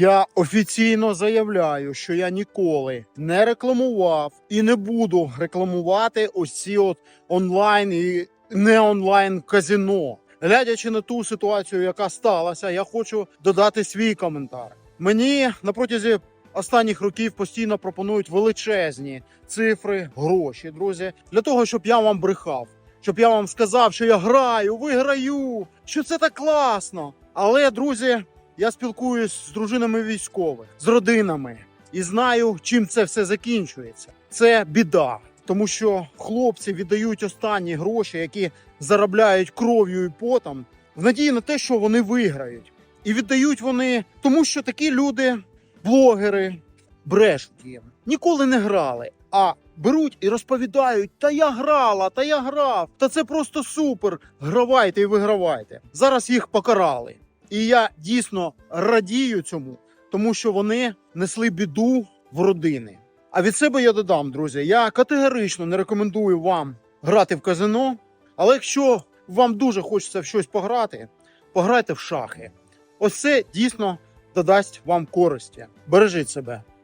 Я офіційно заявляю, що я ніколи не рекламував і не буду рекламувати ось от онлайн і не онлайн казино. Глядячи на ту ситуацію, яка сталася, я хочу додати свій коментар. Мені на протязі останніх років постійно пропонують величезні цифри, гроші, друзі, для того, щоб я вам брехав, щоб я вам сказав, що я граю, виграю, що це так класно. Але, друзі, я спілкуюсь з дружинами військових, з родинами і знаю, чим це все закінчується. Це біда, тому що хлопці віддають останні гроші, які заробляють кров'ю і потом, в надії на те, що вони виграють. І віддають вони тому, що такі люди, блогери, брешуть їм, ніколи не грали. А беруть і розповідають: та я грала, та я грав, та це просто супер. Гравайте і вигравайте. Зараз їх покарали. І я дійсно радію цьому, тому що вони несли біду в родини. А від себе я додам, друзі, я категорично не рекомендую вам грати в казино. Але якщо вам дуже хочеться в щось пограти, пограйте в шахи. Ось це дійсно додасть вам користі. Бережіть себе.